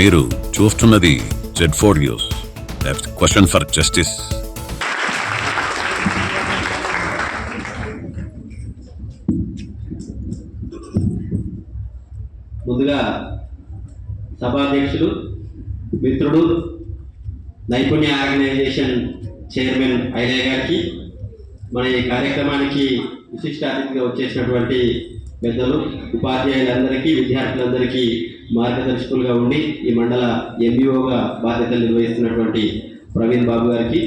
మీరు చూస్తున్నది Z four news question for justice ముందుగా సభాధ్యక్షుడు మిత్రుడు నైపుణ్య ఆర్గనైజేషన్ చైర్మన్ ఐలయ్య గారికి మన ఈ కార్యక్రమానికి విశిష్ట అతిథిగా వచ్చేసినటువంటి పెద్దలు ఉపాధ్యాయులందరికీ విద్యార్థులందరికీ మార్గదర్శకులుగా ఉండి ఈ మండల ఎంబీఓగా బాధ్యతలు నిర్వహిస్తున్నటువంటి ప్రవీణ్ బాబు గారికి.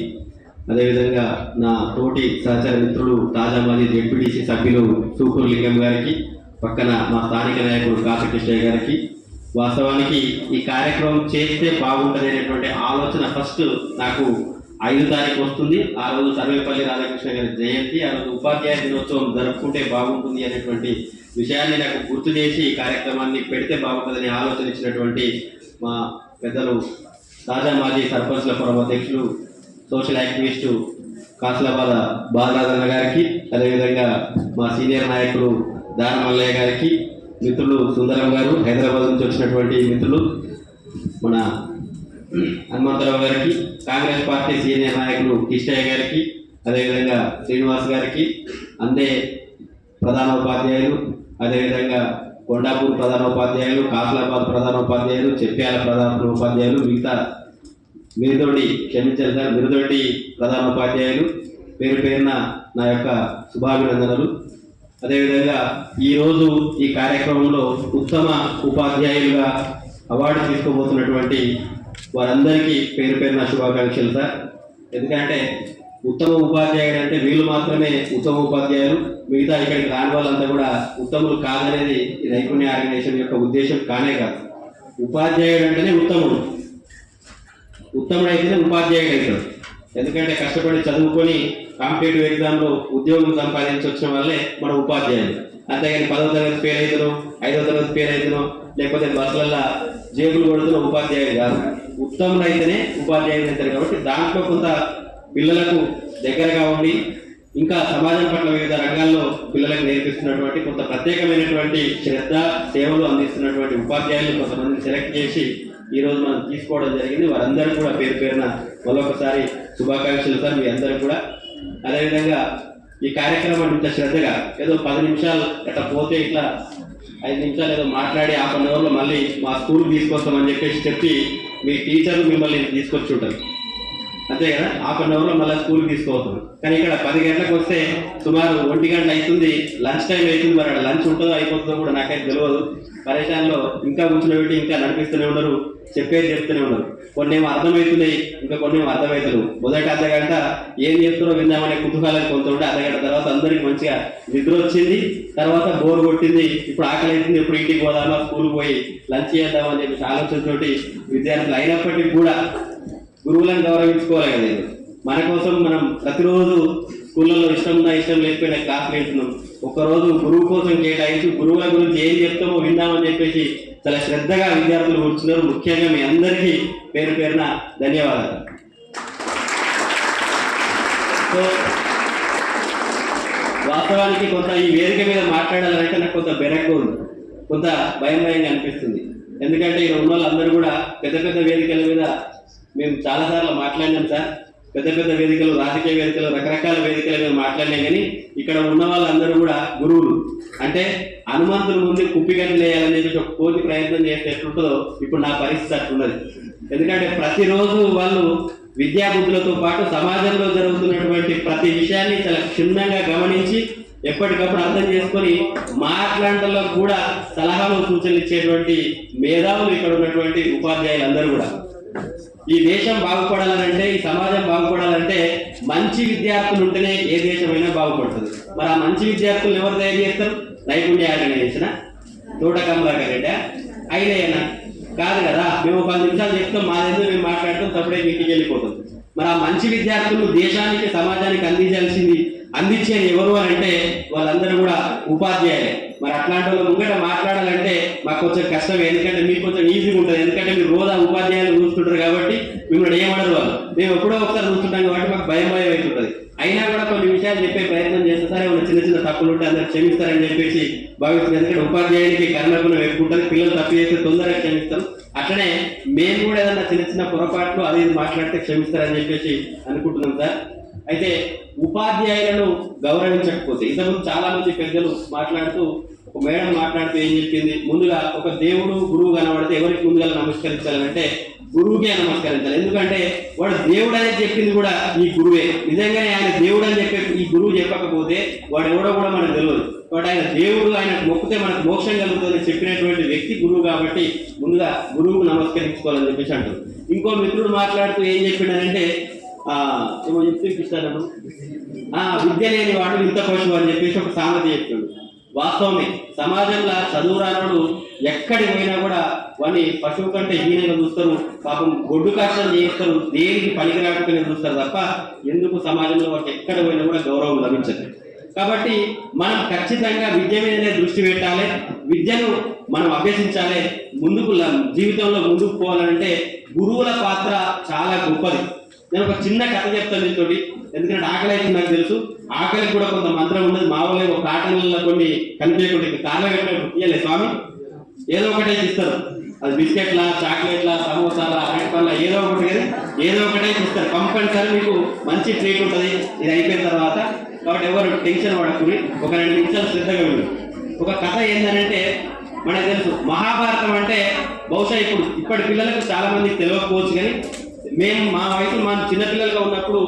అదేవిధంగా నా తోటి సహచర మిత్రులు తాజా మాజీ జెడ్పీటీసీ సభ్యులు సూకూరు లింగం గారికి పక్కన మా స్థానిక నాయకుడు కాశకృష్ణయ్య గారికి. వాస్తవానికి ఈ కార్యక్రమం చేస్తే బాగుంటుంది అనేటువంటి ఆలోచన ఫస్ట్ నాకు ఐదు తారీఖు వస్తుంది. ఆ రోజు సర్వేపల్లి రాధాకృష్ణ గారి జయంతి. ఆ రోజు ఉపాధ్యాయ దినోత్సవం జరుపుకుంటే బాగుంటుంది అనేటువంటి విషయాన్ని నాకు గుర్తు చేసి ఈ కార్యక్రమాన్ని పెడితే బాగుంటుందని ఆలోచన ఇచ్చినటువంటి మా పెద్దలు తాజా మాజీ సర్పంచ్ల పురం అధ్యక్షులు సోషల్ యాక్టివిస్టు కాసలాబాద బాలరాజన్న గారికి అదేవిధంగా మా సీనియర్ నాయకులు దారమల్లయ్య గారికి మిత్రులు సుందరం గారు హైదరాబాద్ నుంచి వచ్చినటువంటి మిత్రులు మన హనుమంతరావు గారికి కాంగ్రెస్ పార్టీ సీనియర్ నాయకులు కిష్టయ్య గారికి అదేవిధంగా శ్రీనివాస్ గారికి అందే ప్రధానోపాధ్యాయులు అదేవిధంగా కొండాపూర్ ప్రధాన ఉపాధ్యాయులు కాసలాబాద్ ప్రధాన ఉపాధ్యాయులు చెప్పాల ప్రధానోపాధ్యాయులు మిగతా మిరుదొడ్డి క్షమించాలి సార్ మిరుదొడ్డి ప్రధానోపాధ్యాయులు పేరు పేరున నా యొక్క శుభాభినందనలు. అదేవిధంగా ఈరోజు ఈ కార్యక్రమంలో ఉత్తమ ఉపాధ్యాయులుగా అవార్డు తీసుకోబోతున్నటువంటి వారందరికీ పేరు పేరున శుభాకాంక్షలు సార్. ఎందుకంటే ఉత్తమ ఉపాధ్యాయుడు అంటే వీళ్ళు మాత్రమే ఉత్తమ ఉపాధ్యాయులు. మిగతా ఇక్కడికి రాని వాళ్ళంతా కూడా ఉత్తములు కాదనేది నైపుణ్య ఆర్గనైజేషన్ యొక్క ఉద్దేశం కానే కాదు. ఉపాధ్యాయుడు అంటేనే ఉత్తముడు. ఉత్తముడైతేనే ఉపాధ్యాయుడు అవుతాడు. ఎందుకంటే కష్టపడి చదువుకొని కాంపిటేటివ్ ఎగ్జామ్లో ఉద్యోగం సంపాదించి వచ్చిన వాళ్ళే మన ఉపాధ్యాయులు. అంతేగాని పదవ తరగతి ఫెయిల్ అవుతున్నాం ఐదవ తరగతి ఫెయిల్ అవుతున్నాం లేకపోతే బస్సులల్లో జేబులు కొడుతున్న ఉపాధ్యాయులు కాదు. ఉత్తముడు అయితేనే ఉపాధ్యాయులు అవుతారు కాబట్టి దాంట్లో కొంత పిల్లలకు దగ్గరగా ఉండి ఇంకా సమాజం పట్ల వివిధ రంగాల్లో పిల్లలకు నేర్పిస్తున్నటువంటి కొంత ప్రత్యేకమైనటువంటి శ్రద్ధ సేవలు అందిస్తున్నటువంటి ఉపాధ్యాయులు కొంతమందిని సెలెక్ట్ చేసి ఈ రోజు మనం తీసుకోవడం జరిగింది. వారందరూ కూడా పేరు పేరున మరొకసారి శుభాకాంక్షలు సార్ మీ అందరూ కూడా. అదేవిధంగా ఈ కార్యక్రమం ఇంత శ్రద్ధగా ఏదో పది నిమిషాలు అట్లా పోతే ఇట్లా ఐదు నిమిషాలు ఏదో మాట్లాడి హాఫ్ అన్ అవర్లో మళ్ళీ మా స్కూల్ తీసుకొస్తామని చెప్పేసి చెప్పి మీ టీచర్లు మిమ్మల్ని తీసుకొచ్చి ఉంటారు. అంతే కదా హాఫ్ అన్ అవర్లో మళ్ళీ స్కూల్కి తీసుకోవద్దు. కానీ ఇక్కడ పది గంటలకు వస్తే సుమారు ఒంటి గంట అవుతుంది లంచ్ టైం అవుతుంది మరి. అక్కడ లంచ్ ఉంటుందో అయిపోతుందో కూడా నాకైతే తెలియదు పరేషాన్లో ఇంకా కూర్చున్నవి ఇంకా నడిపిస్తూనే ఉన్నారు చెప్పేది చెప్తూనే ఉన్నారు కొన్ని ఏమో అర్థమవుతున్నాయి ఇంకా కొన్ని ఏమో అర్థమవుతారు. మొదటి అర్ధ గంట ఏం చేస్తున్నారో విందామనే కుతూహలం కొంత ఉంటే అర్ధగంట తర్వాత అందరికి మంచిగా నిద్ర వచ్చింది. తర్వాత బోర్ కొట్టింది. ఇప్పుడు ఆకలి అవుతుంది ఇప్పుడు ఇంటికి పోదామా? స్కూల్ పోయి లంచ్ చేద్దామని చెప్పి ఆలోచనతోటి విద్యార్థులు అయినప్పటికీ కూడా గురువులను గౌరవించుకోవాలి కదా మన కోసం మనం ప్రతిరోజు స్కూళ్ళలో ఇష్టం ఉన్నా ఇష్టం లేకపోయినా క్లాసులు వెళ్తున్నాం. ఒక్కరోజు గురువు కోసం కేటాయించి గురువుల గురించి ఏం చెప్తామో విందామని చెప్పేసి చాలా శ్రద్ధగా విద్యార్థులు కూర్చున్నారు. ముఖ్యంగా మీ అందరికీ పేరు పేరున ధన్యవాదాలు. సో వాస్తవానికి కొంత ఈ వేదిక మీద మాట్లాడాలంటే నాకు కొంత బెరగ్గా ఉంది. కొంత భయం భయంగా అనిపిస్తుంది. ఎందుకంటే ఇక్కడ ఉన్న వాళ్ళందరూ కూడా పెద్ద పెద్ద వేదికల మీద మేము చాలాసార్లు మాట్లాడినాం సార్. పెద్ద పెద్ద వేదికలు రాజకీయ వేదికలు రకరకాల వేదికలు మేము మాట్లాడినాం కానీ ఇక్కడ ఉన్న వాళ్ళందరూ కూడా గురువులు. అంటే హనుమంతుల ముందు కుప్పిగడ్డి వేయాలని చెప్పి ఒక కోతి ప్రయత్నం చేస్తే ఎట్లుంటుందో ఇప్పుడు నా పరిస్థితి అట్లున్నది. ఎందుకంటే ప్రతిరోజు వాళ్ళు విద్యాబుద్ధులతో పాటు సమాజంలో జరుగుతున్నటువంటి ప్రతి విషయాన్ని చాలా క్షుణ్ణంగా గమనించి ఎప్పటికప్పుడు అర్థం చేసుకొని మాట్లాడటంలో కూడా సలహాలు సూచనలు ఇచ్చేటువంటి మేధావులు ఇక్కడ ఉన్నటువంటి ఉపాధ్యాయులు అందరూ కూడా. ఈ దేశం బాగుపడాలంటే ఈ సమాజం బాగుపడాలంటే మంచి విద్యార్థులు ఉంటేనే ఏ దేశమైనా బాగుపడుతుంది. మరి ఆ మంచి విద్యార్థులు ఎవరు తయారు చేస్తారు? నైపుణ్య ఆర్గనైజేషన్ తోట కమలాకర్ రెడ్డి. అయినా కాదు కదా. మేము పది నిమిషాలు చెప్తాం మా దగ్గర మేము మాట్లాడతాం తప్పుడే ఇంటికి వెళ్ళిపోతాం. మరి ఆ మంచి విద్యార్థులు దేశానికి సమాజానికి అందించాల్సింది అందించేది ఎవరు అని అంటే వాళ్ళందరూ కూడా ఉపాధ్యాయులే. మరి అట్లాంటి వాళ్ళు ముంగట మాట్లాడాలంటే మాకు కొంచెం కష్టం ఎందుకంటే మీకు కొంచెం ఈజీగా ఉంటుంది. ఎందుకంటే మీరు రోజా ఉపాధ్యాయులు చూస్తుంటారు కాబట్టి మిమ్మల్ని ఏమడరు వాళ్ళు. మేము ఎప్పుడో ఒకసారి చూస్తుంటాం కాబట్టి మాకు భయం భయం అవుతుంటుంది. అయినా కూడా కొన్ని విషయాలు చెప్పే ప్రయత్నం చేస్తే సరే వాళ్ళు చిన్న చిన్న తప్పులు ఉంటే అందరు క్షమిస్తారని చెప్పేసి భావిస్తుంది ఎందుకంటే ఉపాధ్యాయునికి కర్ణగుణం ఎక్కువ పిల్లలు తప్పు చేస్తే తొందరగా క్షమిస్తాం అట్లనే మేము కూడా ఏదన్నా చిన్న చిన్న పొరపాట్లు అది మాట్లాడితే క్షమిస్తారని చెప్పేసి అనుకుంటున్నాం సార్. అయితే ఉపాధ్యాయులను గౌరవించకపోతే ఇంతకుముందు చాలా మంది పెద్దలు మాట్లాడుతూ ఒక మేడం మాట్లాడితే ఏం చెప్పింది? ముందుగా ఒక దేవుడు గురువు కనబడితే ఎవరికి ముందుగా నమస్కరించాలంటే గురువుకే నమస్కరించాలి. ఎందుకంటే వాడు దేవుడు అనేది చెప్పింది కూడా ఈ గురువే. నిజంగానే ఆయన దేవుడు అని చెప్పి ఈ గురువు చెప్పకపోతే వాడు ఎవడో కూడా మనకు తెలియదు. వాడు ఆయన దేవుడు ఆయన మొక్కితే మనకు మోక్షం కలుగుతుందని చెప్పినటువంటి వ్యక్తి గురువు కాబట్టి ముందుగా గురువుకు నమస్కరించుకోవాలని చెప్పేసి అంటారు. ఇంకో మిత్రుడు మాట్లాడుతూ ఏం చెప్పిండనంటే ఆ, ఏమో చెప్తూ ఇప్పిస్తాను ఆ విద్య లేని వాడు ఇంత పశువు అని చెప్పేసి ఒక సామెత చెప్తాడు వాస్తవమే సమాజంలో చదువు రానోడు ఎక్కడి పోయినా కూడా వాడిని పశువు కంటే హీనంగా చూస్తారు పాపం గొడ్డు కష్టం చేస్తారు దేనికి పనికిరాకపోయినా చూస్తారు తప్ప ఎందుకు సమాజంలో వాడికి ఎక్కడ పోయినా కూడా గౌరవం లభించదు. కాబట్టి మనం ఖచ్చితంగా విద్య మీదనే దృష్టి పెట్టాలి విద్యను మనం అభ్యసించాలి ముందుకు జీవితంలో ముందుకు పోవాలంటే గురువుల పాత్ర చాలా గొప్పది. నేను ఒక చిన్న కథ చెప్తాను మీతోటి ఎందుకంటే ఆకలి అయితే నాకు తెలుసు ఆకలికి కూడా కొంత మంత్రం ఉన్నది మా కొన్ని కనిపించకుండా కాళ్ళ పెట్టలే స్వామి. ఏదో ఒకటే ఇస్తారు అది బిస్కెట్ల చాక్లెట్ల సమోసాల అరటి పళ్ళ ఏదో ఒకటి కానీ ఏదో ఒకటే ఇస్తారు కంపల్సరీ మీకు మంచి ట్రీట్ ఉంటుంది. ఇది అయిపోయిన తర్వాత కాబట్టి ఎవరు టెన్షన్ పడకుని ఒక రెండు నిమిషాలు శ్రద్ధగా విను ఒక కథ ఏంటంటే మనకు తెలుసు మహాభారతం అంటే బహుశా ఇప్పుడు ఇప్పటి పిల్లలకు చాలా మందికి తెలియకపోవచ్చు కానీ మేము మా వయసు మా చిన్నపిల్లలుగా ఉన్నప్పుడు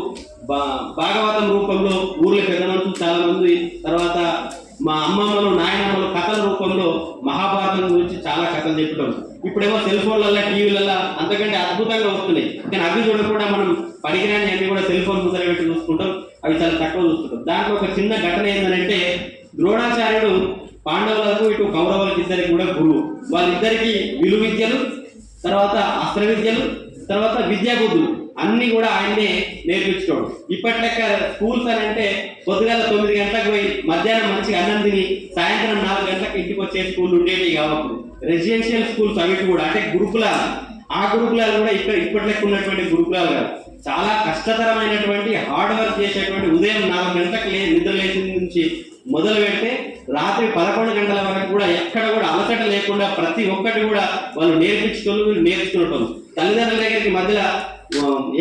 బా భాగవతం రూపంలో ఊర్లో పెద్ద మనుషులు చాలా మంది తర్వాత అమ్మమ్మలు నాయనమ్మలు కథల రూపంలో మహాభారతం గురించి చాలా కథలు చెప్పడం. ఇప్పుడేమో సెల్ ఫోన్లలో టీవీలలో అంతకంటే అద్భుతంగా వస్తున్నాయి. కానీ అవి చూడకుండా మనం పనికిరాని అన్ని కూడా సెల్ ఫోన్ ముందర పెట్టి చూసుకుంటాం అవి చాలా తక్కువ చూస్తుంటాం దాంట్లో ఒక చిన్న ఘటన ఏంటంటే ద్రోణాచార్యుడు పాండవులకు ఇటు కౌరవులకు ఇద్దరికి కూడా గురువు. వాళ్ళిద్దరికి విలు విద్యలు తర్వాత అస్త్ర విద్యలు తర్వాత విద్యాబుద్ధులు. అన్ని కూడా ఆయన్నే నేర్పించుకోడు. ఇప్పటి లెక్క స్కూల్స్ అని అంటే పొద్దుగాల తొమ్మిది గంటలకు పోయి మధ్యాహ్నం మంచిగా అన్నం తిని సాయంత్రం నాలుగు గంటలకు ఇంటికి వచ్చే స్కూల్ ఉండేవి కాబట్టి రెసిడెన్షియల్ స్కూల్స్ అవి కూడా అంటే గురుకులాలు. ఆ గురుకులాలు కూడా ఇక్కడ ఇప్పటి లెక్క ఉన్నటువంటి గురుకులాలు కాదు. చాలా కష్టతరమైనటువంటి హార్డ్ వర్క్ చేసేటువంటి ఉదయం నాలుగు గంటలకు లే నిద్ర లేచి నుంచి మొదలు పెడితే రాత్రి పదకొండు గంటల వరకు కూడా ఎక్కడ కూడా అలసట లేకుండా ప్రతి ఒక్కటి కూడా వాళ్ళు నేర్పించుకోవాలి నేర్చుకునేటోళ్ళు తల్లిదండ్రుల దగ్గరికి మధ్యలో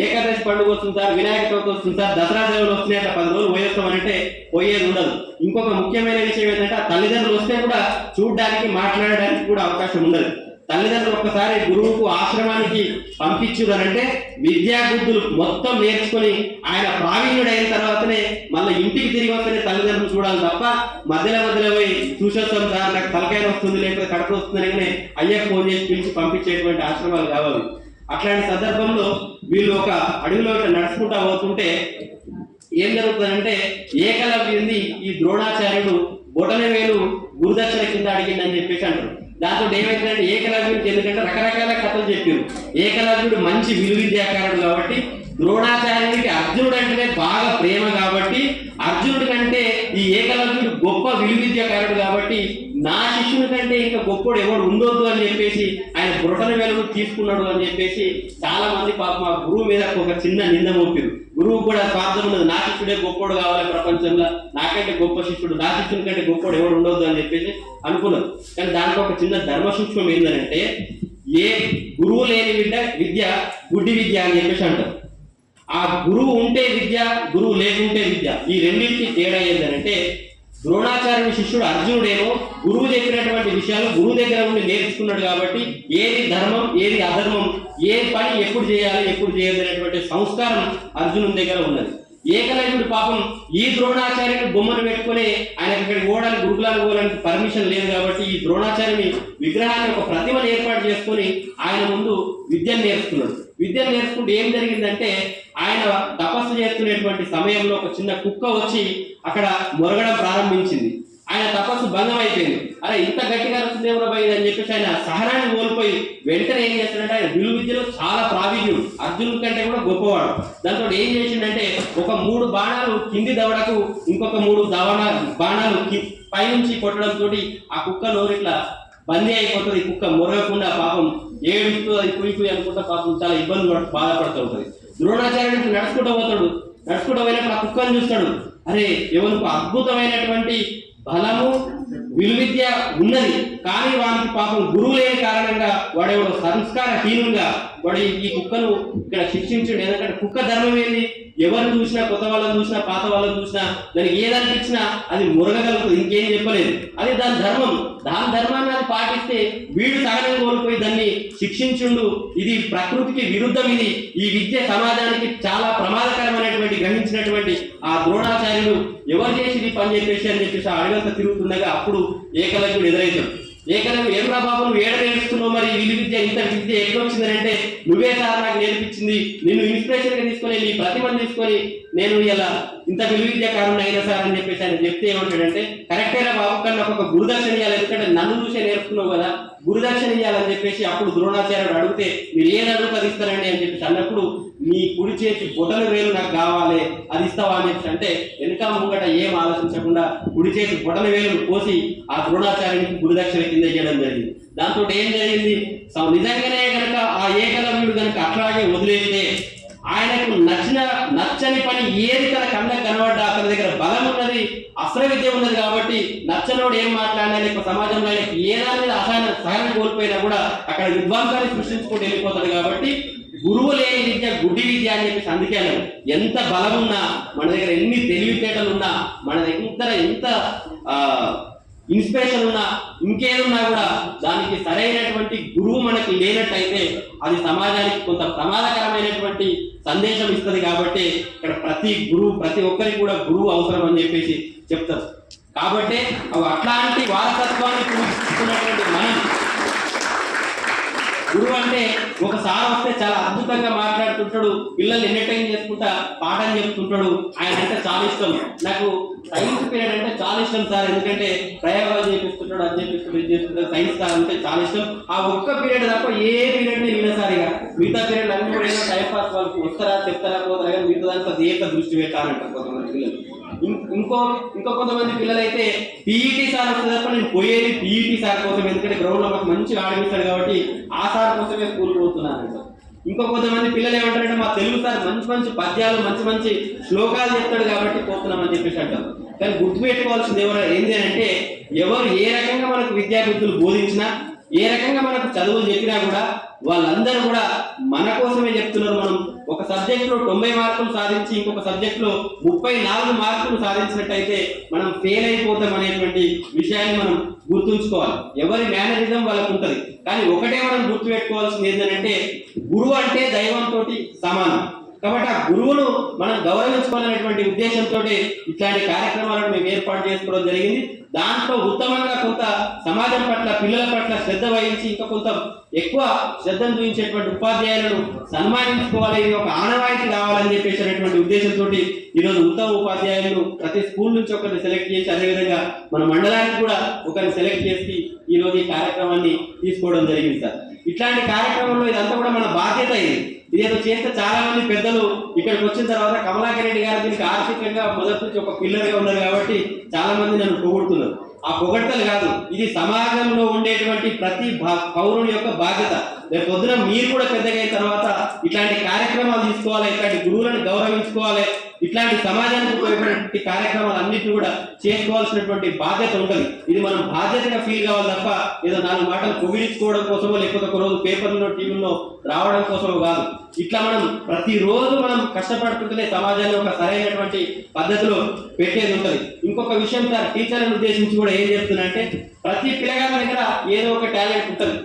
ఏకాదశి పండుగ వస్తుంది సార్ వినాయక చవితి వస్తుంది సార్ దసరా సేవలు వస్తున్నాయి అట్లా పది రోజులు పోయేస్తాం అంటే పోయేది ఉండదు. ఇంకొక ముఖ్యమైన విషయం ఏంటంటే తల్లిదండ్రులు వస్తే కూడా చూడడానికి మాట్లాడడానికి కూడా అవకాశం ఉండదు. తల్లిదండ్రులు ఒక్కసారి గురువుకు ఆశ్రమానికి పంపించుదనంటే విద్యాబుద్ధులు మొత్తం నేర్చుకొని ఆయన ప్రావీణ్యుడు అయిన తర్వాతనే మళ్ళీ ఇంటికి తిరిగి వస్తేనే తల్లిదండ్రులు చూడాలి తప్ప మధ్యలో మధ్యలో పోయి చూసేస్తాం సార్ నాకు తలకాయ వస్తుంది లేకపోతే కడుపు వస్తుంది అనగానే ఫోన్ చేసి పిలిచి పంపించేటువంటి ఆశ్రమాలు కావాలి. అట్లాంటి సందర్భంలో వీళ్ళు ఒక అడవిలో నడుచుకుంటా పోతుంటే ఏం జరుగుతుందంటే ఏకలవ్యుంది ఈ ద్రోణాచార్యుడు బొటన వేలు గురుదక్షిణ కింద అడిగిందని చెప్పేసి అంటారు. దాంతో ఏమైందంటే ఏకలవ్యుడికి ఎందుకంటే రకరకాల కథలు చెప్పారు. ఏకలవ్యుడు మంచి విలువిద్యాకారుడు కాబట్టి ద్రోణాచార్యుడికి అర్జునుడు అంటేనే బాగా ప్రేమ కాబట్టి అర్జునుడి కంటే ఈ ఏకలవ్యుడు గొప్ప విలువిద్యకారుడు కాబట్టి నా శిష్యుని కంటే ఇంకా గొప్పోడు ఎవడు ఉండొద్దు అని చెప్పేసి ఆయన బురటన వెలుగు తీసుకున్నాడు అని చెప్పేసి చాలా మంది పాప మా గురువు మీద ఒక చిన్న నింద మోపారు. గురువు కూడా స్వార్థం ఉన్నది. నా శిష్యుడే గొప్పోడు కావాలి ప్రపంచంలో. నాకంటే గొప్ప శిష్యుడు నా శిష్యుని కంటే గొప్పోడు ఎవడు ఉండొద్దు అని చెప్పేసి అనుకున్నారు కానీ దాంట్లో ఒక చిన్న ధర్మ సూక్ష్మం ఏంటంటే ఏ గురువు లేని విద్య విద్య గుడ్డి విద్య అని చెప్పేసి అంటారు ఆ గురువు ఉంటే విద్య గురువు లేకుంటే విద్య. ఈ రెండింటికి తేడా ఏంటంటే ద్రోణాచార్యుని శిష్యుడు అర్జునుడేమో గురువు చెప్పినటువంటి విషయాలు గురువు దగ్గర ఉండి నేర్చుకున్నాడు కాబట్టి ఏది ధర్మం ఏది అధర్మం ఏ పని ఎప్పుడు చేయాలి ఎప్పుడు చేయదు అనేటువంటి సంస్కారం అర్జునుని దగ్గర ఉన్నది. ఏకలవ్యుడు పాపం ఈ ద్రోణాచార్యుని బొమ్మను పెట్టుకొని ఆయన ఇక్కడికి పోవడానికి గురుకులాలు పోవడానికి పర్మిషన్ లేదు కాబట్టి ఈ ద్రోణాచార్యుని విగ్రహాన్ని ఒక ప్రతిమను ఏర్పాటు చేసుకొని ఆయన ముందు విద్యను నేర్చుకున్నాడు. విద్యను నేర్చుకుంటే ఏం జరిగిందంటే ఆయన తపస్సు చేస్తున్నటువంటి సమయంలో ఒక చిన్న కుక్క వచ్చి అక్కడ మొరగడం ప్రారంభించింది. ఆయన తపస్సు భంగం అయిపోయింది అరే ఇంత గట్టిగా అరుస్తుందేమో పోయింది అని చెప్పేసి ఆయన సహనాన్ని కోల్పోయి వెంటనే ఏం చేస్తాడంటే ఆయన విలు విద్యలో చాలా ప్రావీణ్యం అర్జునుడి కంటే కూడా గొప్పవాడు. దాంతో ఏం చేసిండంటే ఒక మూడు బాణాలు కింది దవడకు ఇంకొక మూడు దవడ బాణాలు పైనుంచి కొట్టడం తోటి ఆ కుక్క నోరు ఇట్లా బందీ అయిపోతుంది కుక్క మొరగకుండా పాపం ఏడుస్తూ అది కుయి అనుకుంటా పాపం చాలా ఇబ్బంది బాధపడుతూ ఉంటుంది. ద్రోణాచార్యుడికి నడుచుకుంటూ పోతాడు. నడుచుకుంటూ పోయినప్పుడు ఆ కుక్కను చూస్తాడు. అరే ఎవరికి అద్భుతమైనటువంటి బలము విలువిద్య ఉన్నది. కానీ వానికి పాపం గురువు లేని కారణంగా వాడేవాడు సంస్కారహీనంగా వాడు ఈ- కుక్కను ఇక్కడ శిక్షించండి. ఎందుకంటే కుక్క ధర్మం ఏంది? ఎవరు చూసినా కొత్త వాళ్ళని చూసినా పాత వాళ్ళని చూసినా దానికి ఏదనిపించినా అది మురగగలుగుతుంది. ఇంకేం చెప్పలేదు. అది దాని ధర్మం. దాని ధర్మాన్ని అది పాటిస్తే వీడు తగడం కోల్పోయి దాన్ని శిక్షించుండు. ఇది ప్రకృతికి విరుద్ధం ఇది. ఈ విద్య సమాజానికి చాలా ప్రమాదకరమైనటువంటి గ్రహించినటువంటి ఆ ద్రోణాచార్యులు ఎవరు చేసి ఇది పని చెప్పేసి అని చెప్పేసి ఆ అడగంత తిరుగుతుండగా అప్పుడు ఏకలవ్యుడు ఎదురైతాడు. ఏకలవ్యుడు ఏం రా బాబు నువ్వు ఏడ నేర్చుకున్నావు మరి? విలు విద్య ఇంత విద్య ఎక్కడ వచ్చింది అంటే నువ్వే సార్ నాకు నేర్పించింది. నిన్ను ఇన్స్పిరేషన్గా తీసుకొని నీ ప్రతిమను తీసుకొని నేను ఇలా ఇంత విలు కారణం అయినా సార్ అని చెప్పేసి ఆయన చెప్తే ఏమంటాడంటే కరెక్టేనా బాబు కానీ నాకు ఒక గురుదర్శన ఇవ్వాలి ఎందుకంటే నన్ను చూసే నేర్చుకున్నావు కదా. గురుదర్శన ఇవ్వాలని చెప్పేసి అప్పుడు ద్రోణాచార్యుడు అడిగితే మీరు ఏది కదిస్తారండి అని చెప్పేసి అన్నప్పుడు నీ కుడి చేతి బుటల వేలు నాకు కావాలి అది ఇస్తావా అని అంటే వెనుక ముంగట ఏం ఆలోచించకుండా కుడి చేతి బుటల వేలు కోసి ఆ ద్రోణాచార్యునికి గురుదక్షిణ కింద చేయడం జరిగింది. దాంతో ఏం జరిగింది? సో నిజంగానే కనుక ఆ ఏకలవ్యుడు కనుక అట్లాగే వదిలేస్తే ఆయనకు నచ్చిన నచ్చని పని ఏది తన కళ్ళకు కనబడ్డా అతని దగ్గర బలం ఉన్నది అస్త్ర విద్య ఉన్నది కాబట్టి నచ్చనోడు ఏం మాట్లాడినా లేక సమాజంలో ఆయనకి ఏదాని మీద అసహన సహనం కోల్పోయినా కూడా అక్కడ విద్వాంసాన్ని సృష్టించుకుంటూ వెళ్ళిపోతాడు కాబట్టి గురువులు లేని విద్య అని చెప్పేసి అందుకే ఎంత బలం ఉన్నా మన దగ్గర ఎన్ని తెలివితేటలు ఉన్నా మన దగ్గర ఎంత ఆ ఇన్స్పిరేషన్ ఉన్నా ఇంకేదన్నా కూడా దానికి సరైనటువంటి గురువు మనకి లేనట్టయితే అది సమాజానికి కొంత ప్రమాదకరమైనటువంటి సందేశం ఇస్తుంది కాబట్టి ఇక్కడ ప్రతి గురువు ప్రతి ఒక్కరికి కూడా గురువు అవసరం అని చెప్పేసి చెప్తారు. కాబట్టి అవి అట్లాంటి వారసత్వాన్ని చూస్తున్నటువంటి మనం గురువు అంటే ఒక సార్ వస్తే చాలా అద్భుతంగా మాట్లాడుతుంటాడు. పిల్లలు ఎంటర్టైన్ చేసుకుంటా పాఠం చెప్తుంటాడు. ఆయన అంటే చాలా ఇష్టం. నాకు సైన్స్ పీరియడ్ అంటే చాలా ఇష్టం సార్. ఎందుకంటే ప్రయోగాలు చేపిస్తుంటాడు అది చేపిస్తున్నాడు ఇది చేస్తుంటాడు సైన్స్ సార్ అంటే చాలా ఇష్టం. ఆ ఒక్క పీరియడ్ తప్ప ఏ పీరియడ్ నేను విన సార్ ఇక. మిగతా పీరియడ్ అన్ని కూడా టైం పాస్ వాళ్ళకి వస్తారా చెప్తారా పోతారా? కానీ మిగతా దాంట్లో ఏక దృష్టి పెట్టాలంటారు కొంతమంది పిల్లలు. ఇంకో ఇంకో కొంతమంది పిల్లలైతే పీఈటీ సార్ వస్తుందప్ప నేను పోయేది పీఈటీ సార్ కోసం ఎందుకంటే గ్రౌండ్లో మాకు మంచిగా ఆడిపిస్తాడు కాబట్టి ఆ సార్ కోసమే స్కూల్ పోతున్నాను ఇంకో కొంతమంది పిల్లలు ఏమంటారంటే మా తెలుగు సార్ మంచి మంచి పద్యాలు మంచి మంచి శ్లోకాలు చెప్తాడు కాబట్టి పోతున్నామని చెప్పేసి అంటారు. కానీ గుర్తుపెట్టుకోవాల్సింది ఎవరు ఏంటి అని అంటే ఎవరు ఏ రకంగా మనకు విద్యాబుద్ధులు బోధించినా ఏ రకంగా మనకు చదువులు చెప్పినా కూడా వాళ్ళందరూ కూడా మన కోసమే చెప్తున్నారు మనం. ఒక సబ్జెక్ట్లో తొంభై మార్కులు సాధించి ఇంకొక సబ్జెక్ట్లో ముప్పై నాలుగు మార్కులు సాధించినట్టయితే మనం ఫెయిల్ అయిపోతాం అనేటువంటి విషయాన్ని మనం గుర్తుంచుకోవాలి. ఎవరి మేనరిజం వాళ్ళకు ఉంటుంది. కానీ ఒకటే మనం గుర్తుపెట్టుకోవాల్సింది ఏంటంటే గురువు అంటే దైవంతో సమానం. కాబట్టి ఆ గురువును మనం గౌరవించుకోవాలనేటువంటి ఉద్దేశంతో ఇట్లాంటి కార్యక్రమాలను మేము ఏర్పాటు చేసుకోవడం జరిగింది. దాంట్లో ఉత్తమంగా కొంత సమాజం పట్ల పిల్లల పట్ల శ్రద్ధ వహించి ఇంకా కొంత ఎక్కువ శ్రద్ధను చూపించేటువంటి ఉపాధ్యాయులను సన్మానించుకోవాలి ఒక ఆనవాయితీ కావాలని చెప్పేసి అనేటువంటి ఉద్దేశంతో ఈరోజు ఉత్తమ ఉపాధ్యాయులను ప్రతి స్కూల్ నుంచి ఒకరిని సెలెక్ట్ చేసి అదేవిధంగా మన మండలానికి కూడా ఒకరిని సెలెక్ట్ చేసి ఈ ఈ కార్యక్రమాన్ని తీసుకోవడం జరిగింది సార్. ఇట్లాంటి కార్యక్రమంలో ఇదంతా కూడా మన బాధ్యత ఇది. ఇదేదో చేస్తే చాలా మంది పెద్దలు ఇక్కడికి వచ్చిన తర్వాత కమలాకర్ రెడ్డి గారు దీనికి ఆర్థికంగా మొదటి నుంచి ఒక పిల్లర్గా ఉన్నారు కాబట్టి చాలా మంది నన్ను పొగుడుతున్నారు. ఆ పొగడ్తలు కాదు ఇది సమాజంలో ఉండేటువంటి ప్రతి భా- పౌరుని యొక్క బాధ్యత. రేపు పొద్దున మీరు కూడా పెద్దగా అయిన తర్వాత ఇట్లాంటి కార్యక్రమాలు తీసుకోవాలి ఇట్లాంటి గురువులను గౌరవించుకోవాలి ఇట్లాంటి సమాజానికి ఉపయోగపడేటువంటి కార్యక్రమాలు అన్నింటినీ కూడా చేసుకోవాల్సినటువంటి బాధ్యత ఉంటుంది. ఇది మనం బాధ్యతగా ఫీల్ కావాలి తప్ప ఏదో నాలుగు మాటలు పొగిడించుకోవడం కోసమో లేకపోతే ఒక రోజు పేపర్లో టీవీలో రావడం కోసమో కాదు. ఇట్లా మనం ప్రతిరోజు మనం కష్టపడుతుంటేనే సమాజాన్ని ఒక సరైనటువంటి పద్ధతిలో పెట్టేది ఉంటుంది. ఇంకొక విషయం సార్ టీచర్లను ఉద్దేశించి కూడా ఏం చెప్తున్నా అంటే ప్రతి పిల్లగాడి దగ్గర ఏదో ఒక టాలెంట్ ఉంటుంది.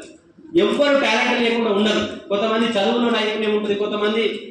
ఎవ్వరు టాలెంట్ లేకుండా ఉండదు కొంతమంది చదువులో నైపుణ్యం ఉంటుంది కొంతమంది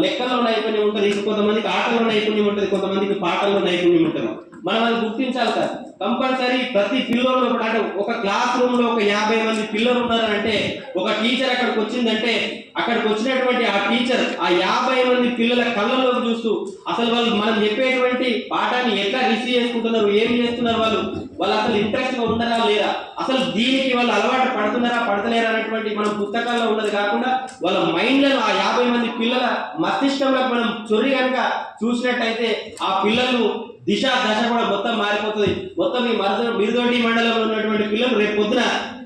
లెక్కల్లో నైపుణ్యం ఉంటుంది కొంతమందికి ఆటల్లో నైపుణ్యం ఉంటుంది కొంతమందికి పాటల్లో నైపుణ్యం ఉంటుంది. మనం అది గుర్తించాలి సార్ కంపల్సరీ ప్రతి పిల్లలు అంటే ఒక క్లాస్ రూమ్లో ఒక యాభై మంది పిల్లలు ఉన్నారంటే ఒక టీచర్ అక్కడికి వచ్చిందంటే అక్కడికి వచ్చినటువంటి ఆ టీచర్ ఆ యాభై మంది పిల్లల కళ్ళలోకి చూస్తూ అసలు వాళ్ళు మనం చెప్పేటువంటి పాఠాన్ని ఎట్లా రిసీవ్ చేసుకుంటున్నారు ఏం చేస్తున్నారు వాళ్ళు? వాళ్ళు అసలు ఇంట్రెస్ట్గా ఉన్నారా లేదా? అసలు దీనికి వాళ్ళు అలవాటు పడుతున్నారా పడతలేరా అనేటువంటి మనం పుస్తకాల్లో ఉన్నది కాకుండా వాళ్ళ మైండ్ ఆ యాభై మంది పిల్లల మస్తిష్కంలో మనం చొరి కనుక చూసినట్టయితే ఆ పిల్లలు దిశ దశ కూడా మొత్తం మారిపోతుంది. మొత్తం ఈ మరద మిరుదొడ్డి మండలంలో ఉన్నటువంటి పిల్లలు రేపు పొద్దున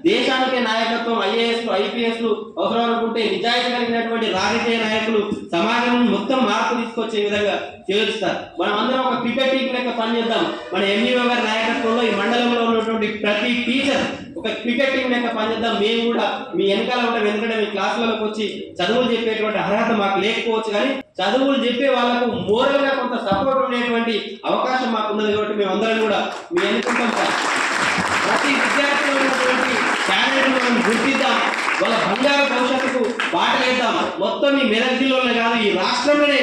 దేశానికి నాయకత్వం ఐఏఎస్ ఐపీఎస్ అవసరం అనుకుంటే నిజాయితీ కలిగినటువంటి రాజకీయ నాయకులు సమాజం మొత్తం మార్పు తీసుకొచ్చే విధంగా చేరుస్తారు. మనం అందరం ఒక క్రికెట్ టీం లెక్క పనిచేద్దాం మన ఎంఈఓ గారి నాయకత్వంలో ఈ మండలంలో ఉన్నటువంటి ప్రతి టీచర్ ఒక క్రికెట్ టీం లెక్క పనిచేద్దాం మేము కూడా మీ వెనకాల ఉంటాం ఎందుకంటే మీ క్లాసులకు వచ్చి చదువులు చెప్పేటువంటి అర్హత మాకు లేకపోవచ్చు కానీ చదువులు చెప్పే వాళ్ళకు మోరల్గా కొంత సపోర్ట్ ఉండేటువంటి అవకాశం మాకు ఉన్నది కాబట్టి మేము అందరం కూడా మీ అనుకుంటాం సార్. ప్రతి విద్యార్థిలో ఉన్నటువంటి టాలెంట్ మనం గుర్తిద్దాం. వాళ్ళ బంగారు భవిష్యత్తుకు బాటలేద్దాం. మొత్తం ఈ మెదక్ జిల్లాలోనే కాదు ఈ రాష్ట్రంలోనే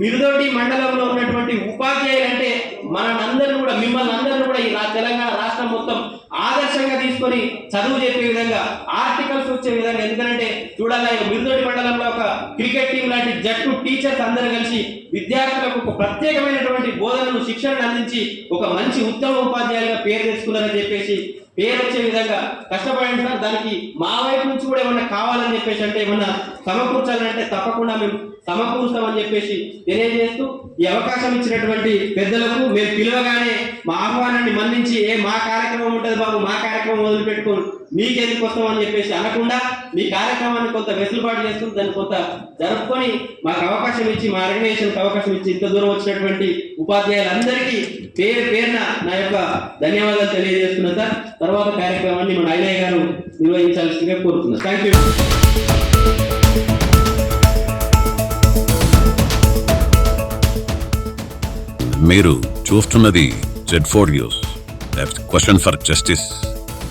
మిరుదొడ్డి మండలంలో ఉన్నటువంటి ఉపాధ్యాయులు అంటే మనందరిని కూడా మిమ్మల్ని అందరిని కూడా ఈ తెలంగాణ రాష్ట్రం మొత్తం ఆదర్శంగా తీసుకొని చదువు చెప్పే విధంగా ఆర్టికల్స్ వచ్చే విధంగా. ఎందుకంటే చూడాలి మిరుదొడ్డి మండలంలో ఒక క్రికెట్ టీం లాంటి జట్టు టీచర్స్ అందరూ కలిసి విద్యార్థులకు ఒక ప్రత్యేకమైనటువంటి బోధనను శిక్షణను అందించి ఒక మంచి ఉత్తమ ఉపాధ్యాయులుగా పేరు తెచ్చుకున్నారని చెప్పేసి పేరు వచ్చే విధంగా కష్టపడండి సార్. దానికి మా వైపు నుంచి కూడా ఏమన్నా కావాలని చెప్పేసి అంటే ఏమన్నా సమకూర్చాలంటే తప్పకుండా మేము సమకూరుస్తామని చెప్పేసి తెలియజేస్తూ ఈ అవకాశం ఇచ్చినటువంటి పెద్దలకు మేము పిలవగానే మా ఆహ్వానాన్ని మన్నించి ఏ మా కార్యక్రమం ఉంటుంది బాబు మా కార్యక్రమం వదిలిపెట్టుకోను మీకెందుకు వస్తామని చెప్పేసి అనకుండా మీ కార్యక్రమాన్ని కొంత వెసులుబాటు చేసుకుని దాన్ని కొంత జరుపుకొని మాకు అవకాశం ఇచ్చి మా ఆర్గనైజేషన్కి అవకాశం ఇచ్చి ఇంత దూరం వచ్చినటువంటి ఉపాధ్యాయులందరికీ పేరు పేరున నా యొక్క ధన్యవాదాలు తెలియజేస్తున్నా సార్. తర్వాత కార్యక్రమాన్ని మన ఐనయ్య గారు నిర్వహించాల్సిందిగా కోరుతున్నాను థ్యాంక్ యూ మీరు చూస్తున్నది Z four news question for justice